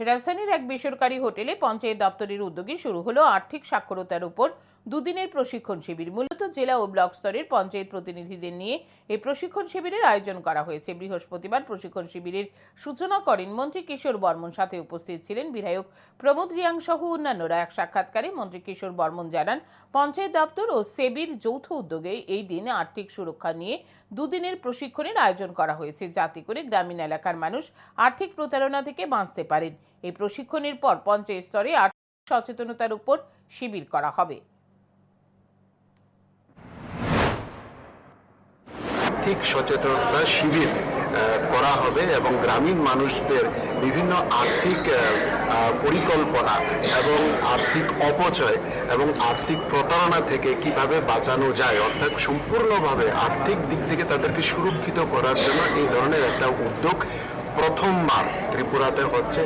রাজধানীর এক বেসরকারি হোটেলে পঞ্চায়েত দপ্তরের উদ্যোগে শুরু হলো আর্থিক সাক্ষরতার উপর দুদিনের প্রশিক্ষণ শিবির। মূলত জেলা ও ব্লক স্তরের পঞ্চায়েত প্রতিনিধিদের নিয়ে এই প্রশিক্ষণ শিবিরের আয়োজন করা হয়েছে। বৃহস্পতিবার প্রশিক্ষণ শিবিরের সূচনা করেন মন্ত্রী কিশোর বর্মন। সাথে উপস্থিত ছিলেন বিধায়ক প্রমোদ রিয়াং সহ অন্যান্যরা। এক সাক্ষাৎকারে মন্ত্রী কিশোর বর্মন জানান, পঞ্চায়েত দপ্তর ও সেবির যৌথ উদ্যোগে এই দিন আর্থিক সুরক্ষা নিয়ে দুদিনের প্রশিক্ষণের আয়োজন করা হয়েছে। যাতে করে গ্রামীণ এলাকার মানুষ আর্থিক প্রতারণা থেকে বাঁচতে পারেন। এই প্রশিক্ষণের পর পঞ্চায়েত স্তরে আর্থিক সচেতনতার উপর শিবির করা হবে। আর্থিক সচেতনতা শিবির করা হবে এবং গ্রামীণ মানুষদের বিভিন্ন আর্থিক পরিকল্পনা এবং আর্থিক অপচয় এবং আর্থিক প্রতারণা থেকে কীভাবে বাঁচানো যায়, অর্থাৎ সম্পূর্ণভাবে আর্থিক দিক থেকে তাদেরকে সুরক্ষিত করার জন্য এই ধরনের একটা উদ্যোগ প্রথমবার ত্রিপুরাতে হচ্ছে।